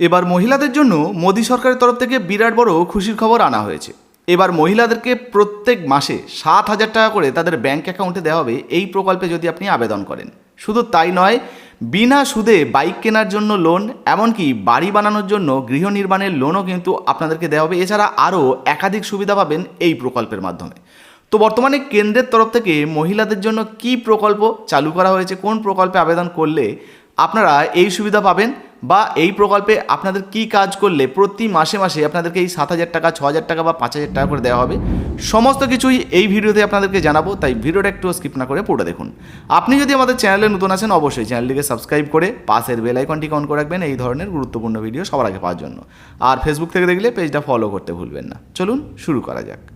এবার মহিলাদের জন্য মোদী সরকারের তরফ থেকে বিরাট বড় খুশির খবর আনা হয়েছে। এবার মহিলাদেরকে প্রত্যেক মাসে সাত হাজার টাকা করে তাদের ব্যাংক অ্যাকাউন্টে দেওয়া হবে এই প্রকল্পে যদি আপনি আবেদন করেন। শুধু তাই নয়, বিনা সুদে বাইক কেনার জন্য লোন, এমনকি বাড়ি বানানোর জন্য গৃহ নির্মাণের লোনও কিন্তু আপনাদেরকে দেওয়া হবে। এছাড়া আরও একাধিক সুবিধা পাবেন এই প্রকল্পের মাধ্যমে। তো বর্তমানে কেন্দ্রের তরফ থেকে মহিলাদের জন্য কি প্রকল্প চালু করা হয়েছে, কোন প্রকল্পে আবেদন করলে আপনারা এই সুবিধা পাবেন বা এই প্রকল্পে আপনাদের কি কাজ করলে প্রতি মাসে মাসে আপনাদেরকে এই সাত হাজার টাকা, ছ হাজার টাকা বা পাঁচ হাজার টাকা করে দেওয়া হবে। সমস্ত কিছুই এই ভিডিওতে আপনাদেরকে জানাব, তাই ভিডিওটা একটু স্কিপ না করে পড়ে দেখুন। আপনি যদি আমাদের চ্যানেলে নতুন আছেন, অবশ্যই চ্যানেলটিকে সাবস্ক্রাইব করে পাশের বেল আইকনটিকে অন করে রাখবেন, এই ধরনের গুরুত্বপূর্ণ ভিডিও সবার আগে পাওয়ার জন্য। আর ফেসবুক থেকে দেখলে পেজটা ফলো করতে ভুলবেন না। চলুন শুরু করা যাক।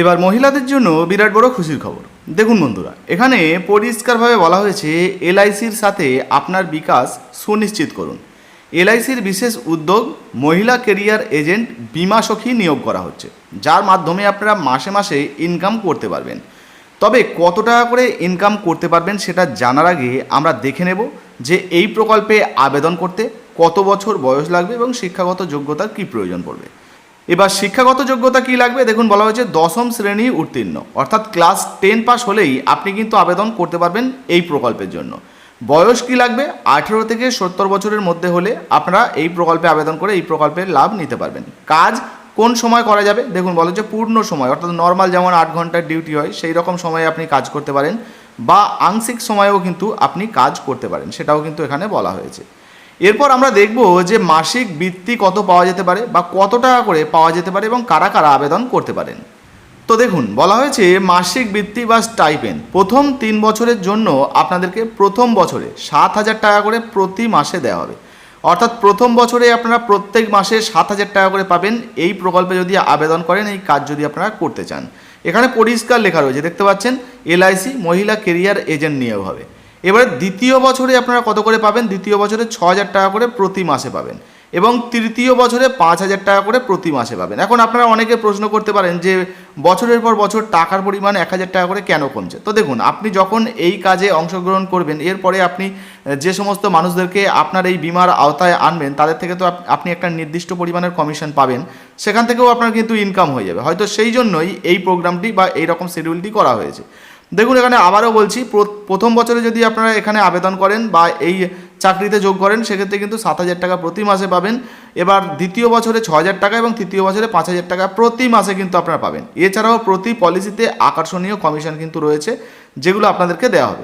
এবার মহিলাদের জন্য বিরাট বড় খুশির খবর। দেখুন বন্ধুরা, এখানে পরিষ্কারভাবে বলা হয়েছে, এলআইসির সাথে আপনার বিকাশ সুনিশ্চিত করুন। এলআইসির বিশেষ উদ্যোগ মহিলা কেরিয়ার এজেন্ট বিমা সখী নিয়োগ করা হচ্ছে, যার মাধ্যমে আপনারা মাসে মাসে ইনকাম করতে পারবেন। তবে কত টাকা করে ইনকাম করতে পারবেন সেটা জানার আগে আমরা দেখে নেব যে এই প্রকল্পে আবেদন করতে কত বছর বয়স লাগবে এবং শিক্ষাগত যোগ্যতার কী প্রয়োজন পড়বে। এবার শিক্ষাগত যোগ্যতা কি লাগবে? দেখুন, বলা হয়েছে দশম শ্রেণি উত্তীর্ণ। অর্থাৎ ক্লাস টেন পাস হলেই আপনি কিন্তু আবেদন করতে পারবেন এই প্রকল্পের জন্য। বয়স কি লাগবে? আঠেরো থেকে সত্তর বছরের মধ্যে হলে আপনারা এই প্রকল্পে আবেদন করে এই প্রকল্পের লাভ নিতে পারবেন। কাজ কোন সময় করা যাবে? দেখুন, বলা হচ্ছে পূর্ণ সময়, অর্থাৎ নর্মাল যেমন আট ঘণ্টার ডিউটি হয়, সেই রকম সময়ে আপনি কাজ করতে পারেন। বা আংশিক সময়েও কিন্তু আপনি কাজ করতে পারেন, সেটাও কিন্তু এখানে বলা হয়েছে। এরপর আমরা দেখব যে মাসিক বৃত্তি কত পাওয়া যেতে পারে বা কত টাকা করে পাওয়া যেতে পারে এবং কারা কারা আবেদন করতে পারেন। তো দেখুন, বলা হয়েছে মাসিক বৃত্তি বা স্টাইপেন্ড প্রথম তিন বছরের জন্য আপনাদেরকে প্রথম বছরে সাত হাজার টাকা করে প্রতি মাসে দেওয়া হবে। অর্থাৎ প্রথম বছরে আপনারা প্রত্যেক মাসে সাত হাজার টাকা করে পাবেন। এই প্রকল্পে যদি আবেদন করেন, এই কাজ যদি আপনারা করতে চান। এখানে পরিষ্কার লেখা রয়েছে, দেখতে পাচ্ছেন, এলআইসি, মহিলা কেরিয়ার এজেন্ট নিয়োগ হবে। এবারে দ্বিতীয় বছরে আপনারা কত করে পাবেন? দ্বিতীয় বছরে ছ হাজার টাকা করে প্রতি মাসে পাবেন। এবং তৃতীয় বছরে পাঁচ হাজার টাকা করে প্রতি মাসে পাবেন। এখন আপনারা অনেকে প্রশ্ন করতে পারেন যে, বছরের পর বছর টাকার পরিমাণ এক হাজার টাকা করে কেন কমছে? তো দেখুন, আপনি যখন এই কাজে অংশগ্রহণ করবেন, এরপরে আপনি যে সমস্ত মানুষদেরকে আপনার এই বিমার আওতায় আনবেন, তাদের থেকে তো আপনি একটা নির্দিষ্ট পরিমাণের কমিশন পাবেন। সেখান থেকেও আপনার কিন্তু ইনকাম হয়ে যাবে। হয়তো সেই জন্যই এই প্রোগ্রামটি বা এই রকম শিডিউলটি করা হয়েছে। দেখুন, এখানে আবারও বলছি, প্র- প্রথম বছরে যদি আপনারা এখানে আবেদন করেন বা এই চাকরিতে যোগ করেন, সেক্ষেত্রে কিন্তু সাত হাজার টাকা প্রতি মাসে পাবেন। এবার দ্বিতীয় বছরে ছ হাজার টাকা এবং তৃতীয় বছরে পাঁচ হাজার টাকা প্রতি মাসে কিন্তু আপনারা পাবেন। এছাড়াও প্রতি পলিসিতে আকর্ষণীয় কমিশন কিন্তু রয়েছে, যেগুলো আপনাদেরকে দেওয়া হবে।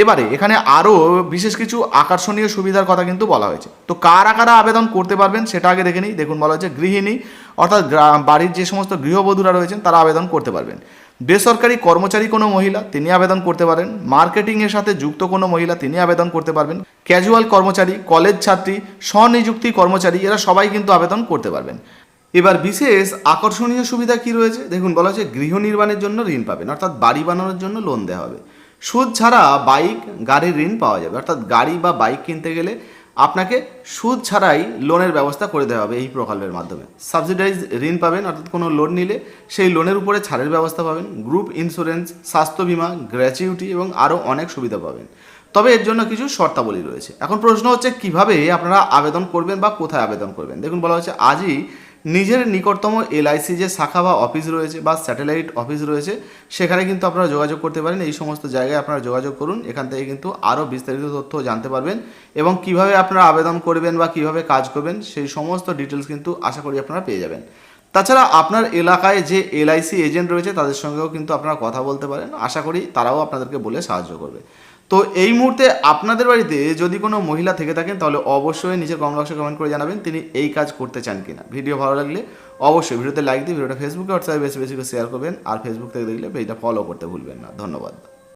এবারে, এখানে আরও বিশেষ কিছু আকর্ষণীয় সুবিধার কথা কিন্তু বলা হয়েছে। তো কারা কারা আবেদন করতে পারবেন, সেটা আগে দেখে নিই। দেখুন, বলা হয়েছে গৃহিণী, অর্থাৎ বাড়ির যে সমস্ত গৃহবধূরা রয়েছেন, তারা আবেদন করতে পারবেন। বেসরকারি কর্মচারী কোনো মহিলা, তিনি আবেদন করতে পারেন। মার্কেটিংয়ের সাথে যুক্ত কোনো মহিলা, তিনি আবেদন করতে পারবেন। ক্যাজুয়াল কর্মচারী, কলেজ ছাত্রী, স্বনিযুক্তি কর্মচারী, এরা সবাই কিন্তু আবেদন করতে পারবেন। এবার বিশেষ আকর্ষণীয় সুবিধা কি রয়েছে? দেখুন, বলা হচ্ছে গৃহ নির্মাণের জন্য ঋণ পাবেন, অর্থাৎ বাড়ি বানানোর জন্য লোন দেওয়া হবে। সুদ ছাড়া বাইক, গাড়ির ঋণ পাওয়া যাবে, অর্থাৎ গাড়ি বা বাইক কিনতে গেলে আপনাকে সুদ ছাড়াই লোনের ব্যবস্থা করে দেওয়া হবে এই প্রকল্পের মাধ্যমে। সাবসিডাইজ ঋণ পাবেন, অর্থাৎ কোনো লোন নিলে সেই লোনের উপরে ছাড়ের ব্যবস্থা পাবেন গ্রুপ ইন্স্যুরেন্স স্বাস্থ্য বিমা গ্র্যাচুইটি এবং আরও অনেক সুবিধা পাবেন। তবে এর জন্য কিছু শর্তাবলী রয়েছে। এখন প্রশ্ন হচ্ছে, কীভাবে আপনারা আবেদন করবেন বা কোথায় আবেদন করবেন? দেখুন, বলা হচ্ছে আজই নিজের নিকটতম এলআইসি যে শাখা বা অফিস রয়েছে বা স্যাটেলাইট অফিস রয়েছে, সেখানে কিন্তু আপনারা যোগাযোগ করতে পারেন। এই সমস্ত জায়গায় আপনারা যোগাযোগ করুন। এখান থেকে কিন্তু আরও বিস্তারিত তথ্য জানতে পারবেন এবং কীভাবে আপনারা আবেদন করবেন বা কীভাবে কাজ করবেন, সেই সমস্ত ডিটেলস কিন্তু আশা করি আপনারা পেয়ে যাবেন। তাছাড়া আপনার এলাকায় যে এলআইসি এজেন্ট রয়েছে, তাদের সঙ্গেও কিন্তু আপনারা কথা বলতে পারেন। আশা করি তারাও আপনাদেরকে বলে সাহায্য করবে। তো এই মুহূর্তে আপনাদের বাড়িতে যদি কোনো মহিলা থেকে থাকেন, তাহলে অবশ্যই নিজের কমেন্ট বক্সে কমেন্ট করে জানাবেন তিনি এই কাজ করতে চান কিনা। ভিডিও ভালো লাগলে অবশ্যই ভিডিওতে লাইক দিয়ে, ভিডিওটা ফেসবুকে হোয়াটসঅ্যাপে বেশি বেশি করে শেয়ার করবেন। আর ফেসবুক থেকে দেখলে পেজটা ফলো করতে ভুলবেন না। ধন্যবাদ।